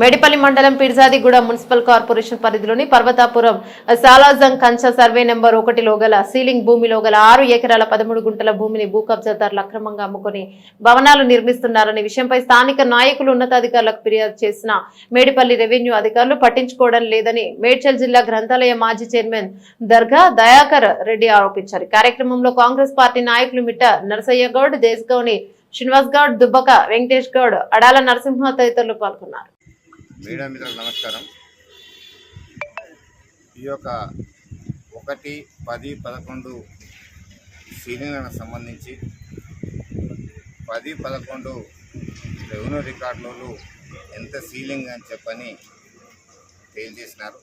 మేడిపల్లి మండలం Peerzadiguda municipal corporation పరిధిలోని పర్వతాపురం సాలాజంగ్ కంచ సర్వే నెంబర్ ఒకటిలో గల సీలింగ్ భూమిలో గల ఆరు ఎకరాల పదమూడు గుంటల భూమిని భూ కబ్జాదారులు అక్రమంగా అమ్ముకుని భవనాలు నిర్మిస్తున్నారనే విషయంపై స్థానిక నాయకులు ఉన్నతాధికారులకు ఫిర్యాదు చేసిన మేడిపల్లి రెవెన్యూ అధికారులు పట్టించుకోవడం లేదని మేడ్చల్ జిల్లా గ్రంథాలయ మాజీ చైర్మన్ దర్గా దయాకర్ రెడ్డి ఆరోపించారు. కార్యక్రమంలో కాంగ్రెస్ పార్టీ నాయకులు మిట్ట నరసయ్య గౌడ్ దేశగౌని శ్రీనివాస్ గౌడ్ దుబ్బక వెంకటేష్ గౌడ్ అడాల నరసింహ తదితరులు పాల్గొన్నారు. మీడియా మిత్రులకు నమస్కారం. ఈ యొక్క ఒకటి పది పదకొండు సీనియర్లకు సంబంధించి పది పదకొండు రెవెన్యూ రికార్డులు ఎంత సీలింగ్ అని చెప్పని తేల్చేసినారు.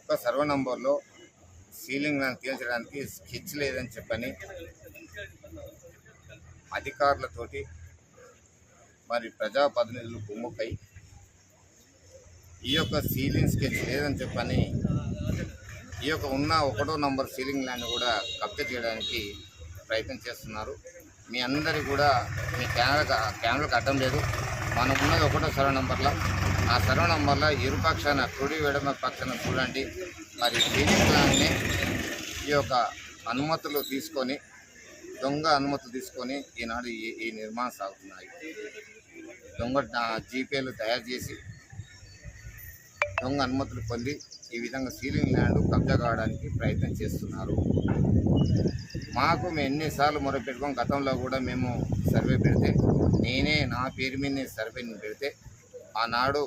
ఒక సర్వ నంబర్లో సీలింగ్ తేల్చడానికి స్కెచ్ లేదని చెప్పని అధికారులతోటి మరి ప్రజాప్రతినిధులు గుమ్ముకై ఈ యొక్క సీలింగ్ స్కెచ్ లేదని చెప్పని ఈ యొక్క ఉన్న ఒకటో నంబర్ సీలింగ్ ల్యాండ్ కూడా కబ్జా చేయడానికి ప్రయత్నం చేస్తున్నారు. మీ అందరి కూడా మీ కెమెరా కెమెరాకు అడ్డం లేదు. మనం ఉన్నది ఒకటో సర్వ నంబర్లో. ఆ సర్వ నంబర్లో ఇరు పక్షాన కుడి విడమ పక్షాన చూడండి. మరి సీలింగ్ ల్యాండ్ని ఈ యొక్క అనుమతులు తీసుకొని దొంగ అనుమతులు తీసుకొని ఈనాడు ఈ ఈ నిర్మాణం సాగుతున్నాయి. దొంగ జీపేలు తయారు చేసి దొంగ అనుమతులు పొంది ఈ విధంగా సీలింగ్ ల్యాండ్ కబ్జా కావడానికి ప్రయత్నం చేస్తున్నారు. మాకు మేము ఎన్నిసార్లు మొరపెట్టుకొని గతంలో కూడా మేము సర్వే పెడితే నేనే నా పేరు మీదనే సర్వేని పెడితే ఆనాడు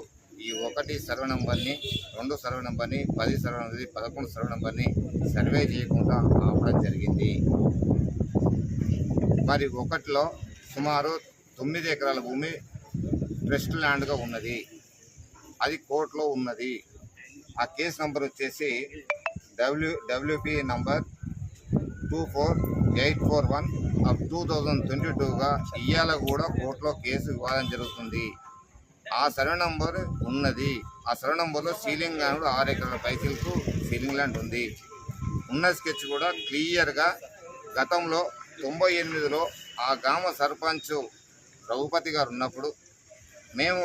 ఈ ఒకటి సర్వే నంబర్ని రెండు సర్వే నంబర్ని పది సర్వే నంబర్ని పదకొండు సర్వే నంబర్ని సర్వే చేయకుండా ఆపడం జరిగింది. మరి ఒకటిలో సుమారు తొమ్మిది ఎకరాల భూమి ట్రస్ట్ ల్యాండ్గా ఉన్నది. అది కోర్టులో ఉన్నది. ఆ కేసు నంబర్ వచ్చేసి W W P number two four eight four one of two thousand twenty టూగా ఇవాళ కూడా కోర్టులో కేసు వివాదం జరుగుతుంది. ఆ సర్వే నంబర్ ఉన్నది. ఆ సర్వే నంబర్లో సీలింగ్ ల్యాండ్ ఆరు ఎకరాల పైసలకు సీలింగ్ ల్యాండ్ ఉంది. ఉన్న స్కెచ్ కూడా క్లియర్గా గతంలో తొంభై ఎనిమిదిలో ఆ గ్రామ సర్పంచ్ రఘుపతి గారు ఉన్నప్పుడు మేము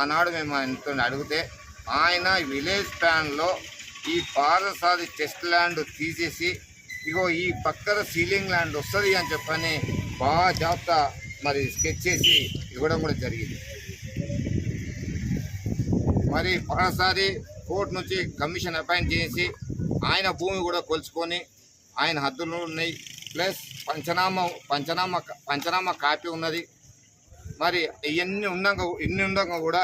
ఆనాడు మేము ఆయనతో అడిగితే ఆయన విలేజ్ ప్లాన్లో ఈ పారసాది టెస్ట్ ల్యాండ్ తీసేసి ఇగో ఈ పక్కన సీలింగ్ ల్యాండ్ వస్తుంది అని చెప్పని బాగా జాబితా మరి స్కెచ్ చేసి ఇవ్వడం కూడా జరిగింది. మరి పారసారి కోర్టు నుంచి కమిషన్ అపాయింట్ చేసి ఆయన భూమి కూడా కొలుచుకొని ఆయన హద్దులు ఉన్నాయి ప్లస్ పంచనామా పంచనామా పంచనామా కాపీ ఉన్నది. మరి ఇవన్నీ ఉన్నాక ఇన్ని ఉండగా కూడా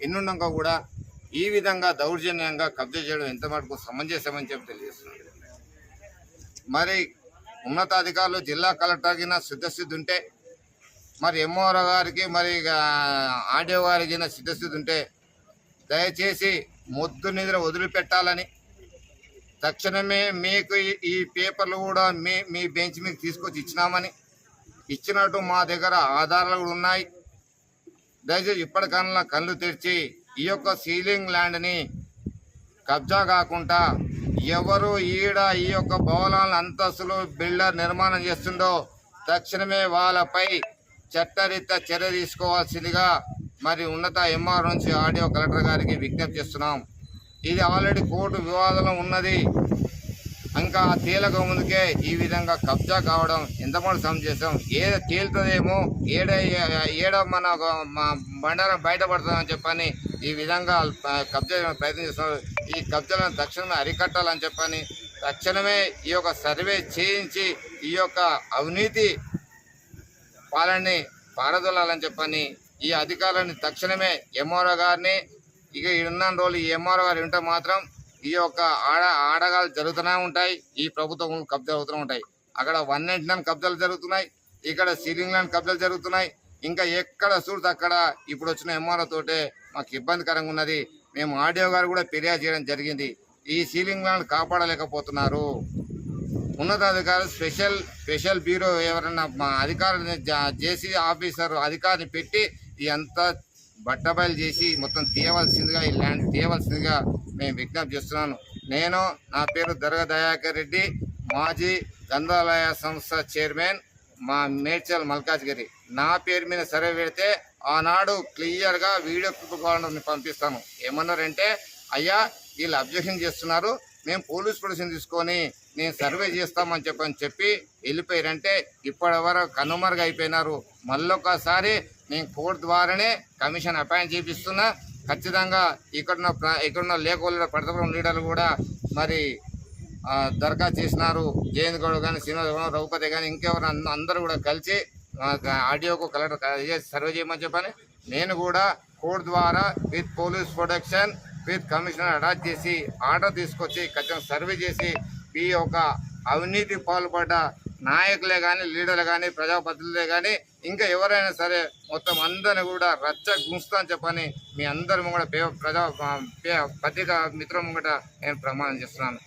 ఇన్ని ఉండగా కూడా ఈ విధంగా దౌర్జన్యంగా కబ్జా చేయడం ఎంత మటుకు సమంజసమని చెప్పి తెలియజేస్తున్నాను. మరి ఉన్నతాధికారులు జిల్లా కలెక్టర్కిన సిద్ధస్థితి ఉంటే మరి ఎంఓఆర్ గారికి మరి ఇక ఆర్డీఓ గారికి సిద్ధస్థితి ఉంటే దయచేసి మొద్దు నిద్ర వదిలిపెట్టాలని తక్షణమే మీకు ఈ- ఈ పేపర్లు కూడా మీ మీ బెంచ్ మీద తీసుకొచ్చి ఇచ్చినామని ఇచ్చినట్టు మా దగ్గర ఆధారాలు కూడా ఉన్నాయి. దయచేసి ఇప్పటికన్నా కళ్ళు తెరిచి ఈ యొక్క సీలింగ్ ల్యాండ్ని కబ్జా కాకుండా ఎవరు ఈడ ఈ యొక్క భవనాల అంతస్తులు బిల్డర్ నిర్మాణం చేస్తుందో తక్షణమే వాళ్ళపై చట్టరీత్యా చర్య తీసుకోవాల్సిందిగా మరి ఉన్నత ఎంఆర్ నుంచి ఆడియో కలెక్టర్ గారికి విజ్ఞప్తి చేస్తున్నాం. ఇది ఆల్రెడీ కోర్టు వివాదంలో ఉన్నది. ఇంకా తేలక ముందుకే ఈ విధంగా కబ్జా కావడం ఎంతమంది సమంజసం ఏడ తేలుతుందేమో? ఏడ ఏడ మన బండారం బయటపడుతుందని చెప్పని ఈ విధంగా కబ్జా ప్రయత్నం చేస్తున్నారు. ఈ కబ్జాలను తక్షణమే అరికట్టాలని చెప్పని తక్షణమే ఈ యొక్క సర్వే చేయించి ఈ యొక్క అవినీతి పాలనని పారదొలాలని చెప్పని ఈ అధికారులని తక్షణమే ఎంఆర్ఓ గారిని ఇక ఉన్న రోజులు ఈ ఎంఆర్ఓ గారు ఉంటే మాత్రం ఈ యొక్క ఆడ ఆడగాలు జరుగుతూనే ఉంటాయి ఈ ప్రభుత్వం కబ్జాలు అవుతూనే ఉంటాయి. అక్కడ వన్ నైన్టీ నైన్ కబ్జాలు జరుగుతున్నాయి ఇక్కడ సీలింగ్ ల్యాండ్ కబ్జాలు జరుగుతున్నాయి ఇంకా ఎక్కడ చూడితే అక్కడ ఇప్పుడు వచ్చిన ఎంఆర్ఓ తోటే మాకు ఇబ్బందికరంగా ఉన్నది. మేము ఆడియో గారు కూడా ఫిర్యాదు చేయడం జరిగింది. ఈ సీలింగ్ ల్యాండ్ కాపాడలేకపోతున్నారు. ఉన్నతాధికారులు స్పెషల్ స్పెషల్ బ్యూరో ఎవరైనా మా అధికారులు జేసీ ఆఫీసర్ అధికారిని పెట్టి ఈ అంతా బట్టబయలు చేసి మొత్తం తీయవలసిందిగా ఈ ల్యాండ్ తీయవలసిందిగా మేము విజ్ఞప్తి చేస్తున్నాను. నేను నా పేరు దర్గా దయాకర్ రెడ్డి మాజీ గంధాలయ సంస్థ చైర్మన్ మా మేడ్చల్ మల్కాజ్గిరి. నా పేరు మీద సర్వే పెడితే ఆనాడు క్లియర్గా వీడియో కావాలని పంపిస్తాను. ఏమన్నారంటే అయ్యా వీళ్ళు అబ్జెక్షన్ చేస్తున్నారు మేము పోలీస్ ప్రొటెక్షన్ తీసుకొని నేను సర్వే చేస్తామని చెప్పని చెప్పి వెళ్ళిపోయారంటే ఇప్పటి వరకు కనుమరుగు అయిపోయినారు మళ్ళొకసారి నేను కోర్టు ద్వారానే కమిషన్ అపాయింట్ చేపిస్తున్నా. ఖచ్చితంగా ఇక్కడున్న ప్ర- ఇక్కడున్న లేఖోళ్ళ ప్రతిపక్షం లీడర్లు కూడా మరి దరఖాస్తు చేసినారు. జయంత్ గౌడ్ కానీ శ్రీనివాస రఘుపతి కానీ ఇంకెవరు అందరూ కూడా కలిసి ఆడియోకు కలెక్టర్ చేసి సర్వే చేయమని చెప్పని నేను కూడా కోర్టు ద్వారా with police protection with commissioner attach చేసి ఆర్డర్ తీసుకొచ్చి ఖచ్చితంగా సర్వే చేసి ఈ యొక్క అవినీతి పాల్పడ్డ నాయకులే కానీ లీడర్లు కానీ ప్రజాప్రతినిధులే కానీ ఇంకా ఎవరైనా సరే మొత్తం అందరిని కూడా రచ్చ గుంచుతా అని చెప్పని మీ అందరి ముంగట పే- ప్రజా పే- పత్రికా మిత్రం ముంగట నేను ప్రమాణం చేస్తున్నాను.